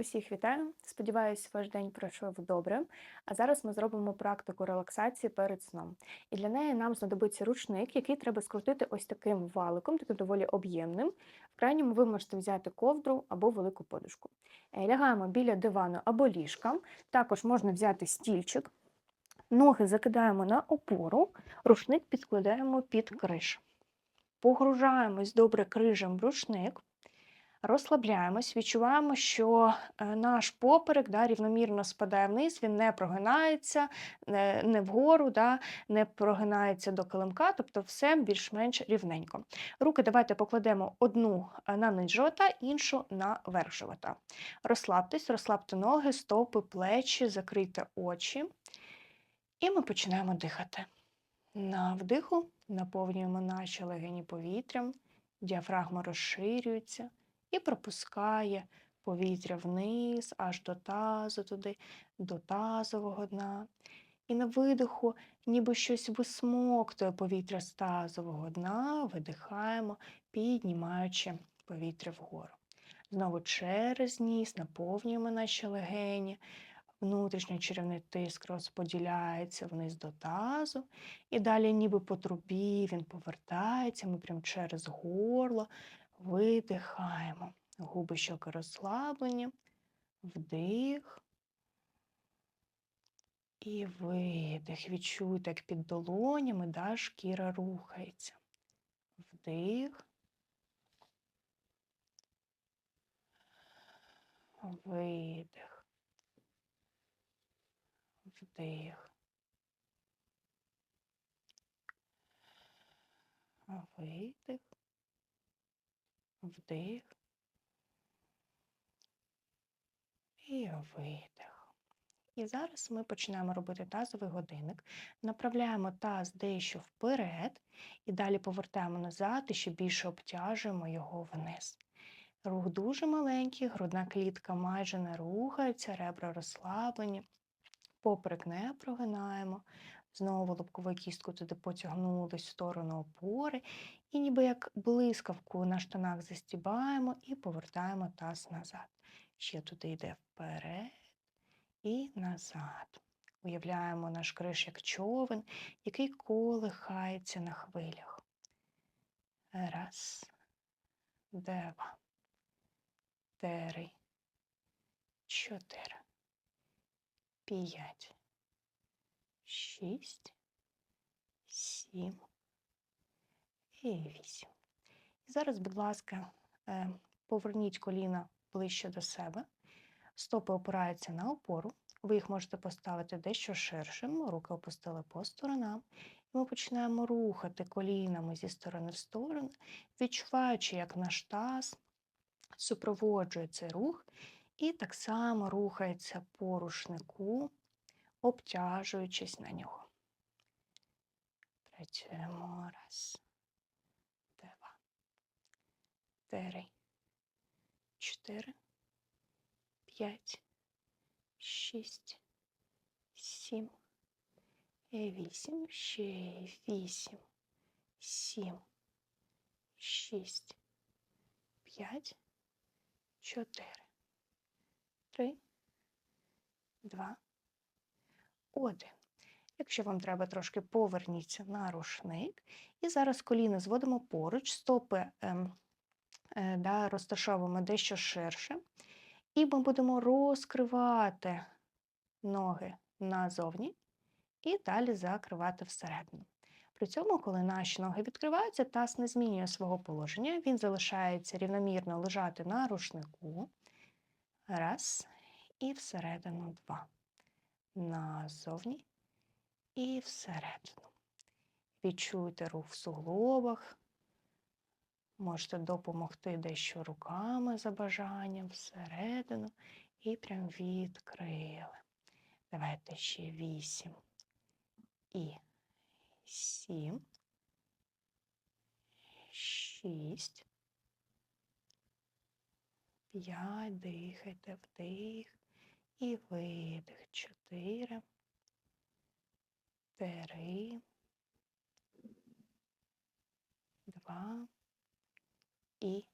Усіх вітаю! Сподіваюсь, ваш день пройшов добре. А зараз ми зробимо практику релаксації перед сном. І для неї нам знадобиться рушник, який треба скрутити ось таким валиком, таким доволі об'ємним. В крайньому ви можете взяти ковдру або велику подушку. Е, Лягаємо біля дивану або ліжка. Також можна взяти стільчик, ноги закидаємо на опору, рушник підкладаємо під криш. Погружаємось добре крижем в рушник. Розслабляємось, відчуваємо, що е, наш поперек да, рівномірно спадає вниз, він не прогинається, не, не вгору, да, не прогинається до килимка, тобто все більш-менш рівненько. Руки давайте покладемо одну е, на низ живота, іншу на верх живота. Розслабтесь, розслабте ноги, стопи, плечі, закрийте очі. І ми починаємо дихати. На вдиху наповнюємо наші легені повітрям, діафрагма розширюється і пропускає повітря вниз, аж до тазу, туди, до тазового дна. І на видиху, ніби щось висмоктує повітря з тазового дна, видихаємо, піднімаючи повітря вгору. Знову через ніс наповнюємо наші легені. Внутрішній черевний тиск розподіляється вниз до тазу, і далі, ніби по трубі, він повертається, ми прямо через горло видихаємо. Губи щоки розслаблені, вдих і видих. Відчуйте, як під долонями да, шкіра рухається. Вдих. Видих. Вдих. Видих. Вдих. І видих. І зараз ми починаємо робити тазовий годинник. Направляємо таз дещо вперед, і далі повертаємо назад і ще більше обтяжуємо його вниз. Рух дуже маленький, грудна клітка майже не рухається, ребра розслаблені, поперек не прогинаємо. Знову лобкову кістку туди потягнулись в сторону опори, і ніби як блискавку на штанах застібаємо і повертаємо таз назад. Ще туди йде вперед і назад. Уявляємо наш криш як човен, який колихається на хвилях. Раз, два, три, чотири, п'ять, шість, сім і вісім. І зараз, будь ласка, е, поверніть коліна ближче до себе. Стопи опираються на опору. Ви їх можете поставити дещо ширшим, руки опустили по сторонам. І ми починаємо рухати колінами зі сторони в сторону, відчуваючи, як наш таз супроводжує цей рух, і так само рухається по рушнику, обтяжуючись на нього. Працюємо. Раз, два, три, чотири, п'ять, шість, сім, вісім, ще вісім, сім, шість, п'ять, чотири, три, два, один. Якщо вам треба трошки поверніться на рушник. І зараз коліна зводимо поруч, стопи ем, е, да, розташовуємо дещо ширше. І ми будемо розкривати ноги назовні і далі закривати всередину. При цьому, коли наші ноги відкриваються, таз не змінює свого положення, він залишається рівномірно лежати на рушнику. Раз. І всередину два. Назовні і всередину. Відчуйте рух в суглобах. Можете допомогти дещо руками за бажанням всередину і прям відкрили. Давайте ще вісім і сім, шість, п'ять, дихайте вдих і видих. Чотири три, два і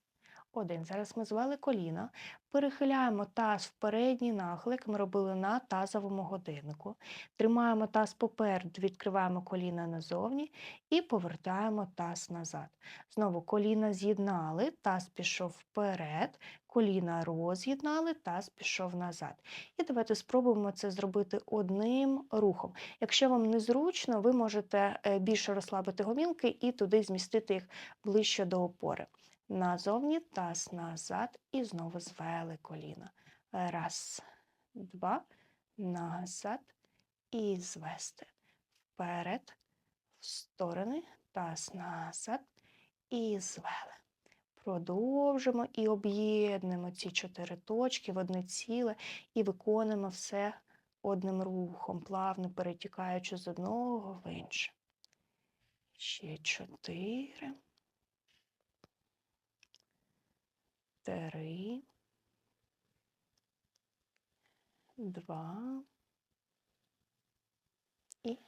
Один. Зараз ми звели коліна, перехиляємо таз в передній нахил, як ми робили на тазовому годиннику. Тримаємо таз попереду, відкриваємо коліна назовні і повертаємо таз назад. Знову коліна з'єднали, таз пішов вперед, коліна роз'єднали, таз пішов назад. І давайте спробуємо це зробити одним рухом. Якщо вам незручно, ви можете е, більше розслабити гомілки і туди змістити їх ближче до опори. Назовні таз назад і знову звели коліна. Раз, два, назад і звести. Вперед, в сторони, таз назад і звели. Продовжимо і об'єднуємо ці чотири точки в одне ціле і виконуємо все одним рухом, плавно перетікаючи з одного в інше. Ще чотири. Три. Два. І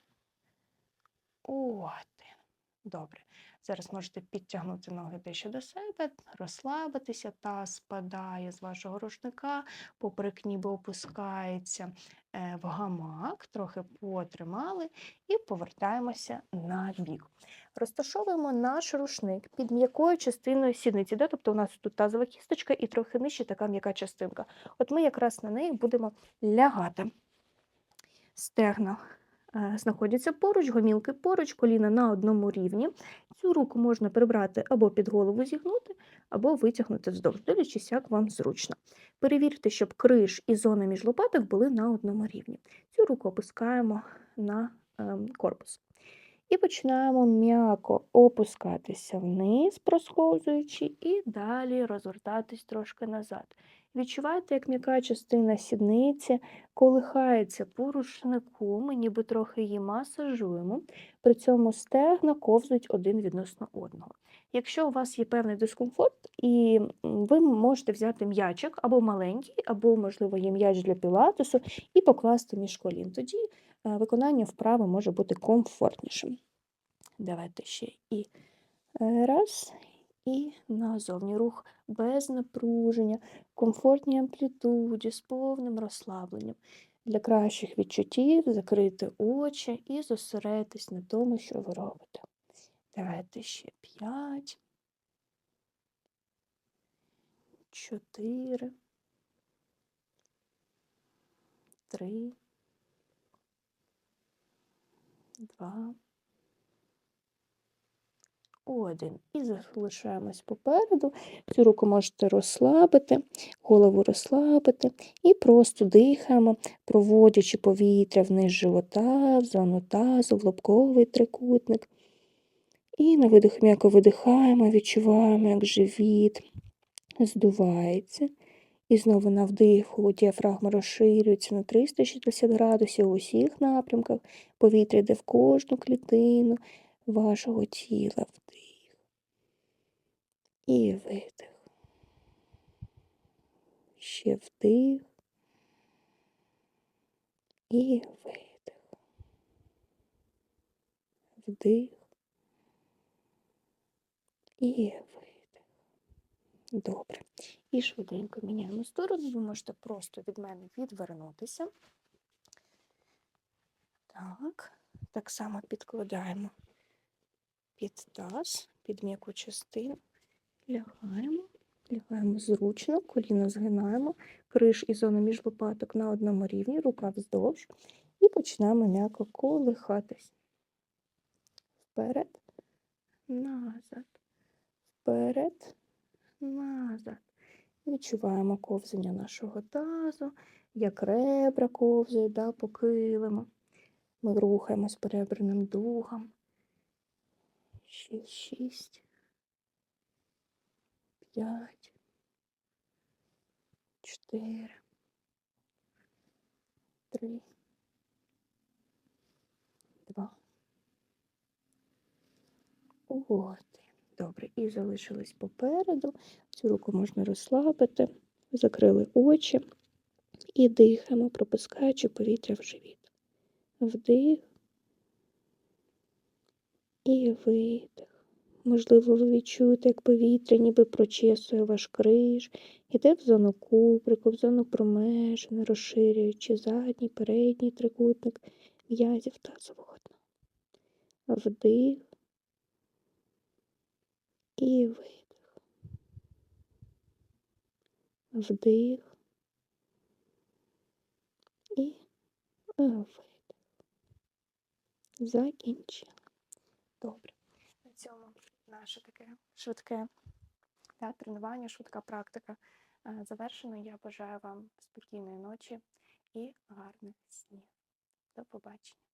один. Добре. Зараз можете підтягнути ноги дещо до себе, розслабитися, таз спадає з вашого рушника, поперек ніби опускається е, в гамак, трохи потримали і повертаємося на бік. Розташовуємо наш рушник під м'якою частиною сідниці, да? тобто у нас тут тазова кісточка і трохи нижче така м'яка частинка. От ми якраз на неї будемо лягати. Стегна знаходяться поруч, гомілки поруч, коліна на одному рівні. Цю руку можна прибрати або під голову зігнути, або витягнути вздовж, дивлячись, як вам зручно. Перевірте, щоб криш і зона між лопаток були на одному рівні. Цю руку опускаємо на ем, корпус. І починаємо м'яко опускатися вниз, просхозуючи, і далі розвертатись трошки назад. Відчувайте, як м'яка частина сідниці колихається по рушнику, ми ніби трохи її масажуємо, при цьому стегна ковзуть один відносно одного. Якщо у вас є певний дискомфорт, і ви можете взяти м'ячик або маленький, або, можливо, є м'яч для пілатесу, і покласти між колін. Тоді виконання вправи може бути комфортнішим. Давайте ще і е, раз, і назовні рух без напруження, комфортній амплітуді, з повним розслабленням. Для кращих відчуттів закрити очі і зосередитись на тому, що ви робите. Давайте ще 5, 4, 3, 2, один. І залишаємось попереду. Цю руку можете розслабити, голову розслабити і просто дихаємо, проводячи повітря вниз живота, в зону тазу, в лобковий трикутник. І на видих м'яко видихаємо, відчуваємо, як живіт здувається. І знову на вдиху діафрагма розширюється на 360 градусів у усіх напрямках. Повітря йде в кожну клітину вашого тіла. Вдих. І видих. Ще вдих. І видих. Вдих. І видих. Добре. І швиденько міняємо сторону. Ви можете просто від мене відвернутися. Так, так само підкладаємо під таз, під м'яку частину, лягаємо, лягаємо зручно, коліно згинаємо, криш і зона між лопаток на одному рівні, рука вздовж, і починаємо м'яко колихатись. Вперед, назад, вперед, назад. Відчуваємо ковзання нашого тазу, як ребра ковзають да, по килиму. Ми рухаємось перебраним дугом. Ще шість, п'ять, чотири, три, два. От. Добре, і залишились попереду. Цю руку можна розслабити, закрили очі і дихаємо, пропускаючи повітря в живіт. Вдих і видих. Можливо, ви відчуєте, як повітря ніби прочесує ваш криш, іде в зону куприку, в зону промежини, розширюючи задній, передній трикутник м'язів тазового дна. Вдих і видих. Вдих і видих. Закінчили. Добре. На цьому наше таке швидке та, тренування, швидка практика е, завершена. Я бажаю вам спокійної ночі і гарних снів. До побачення.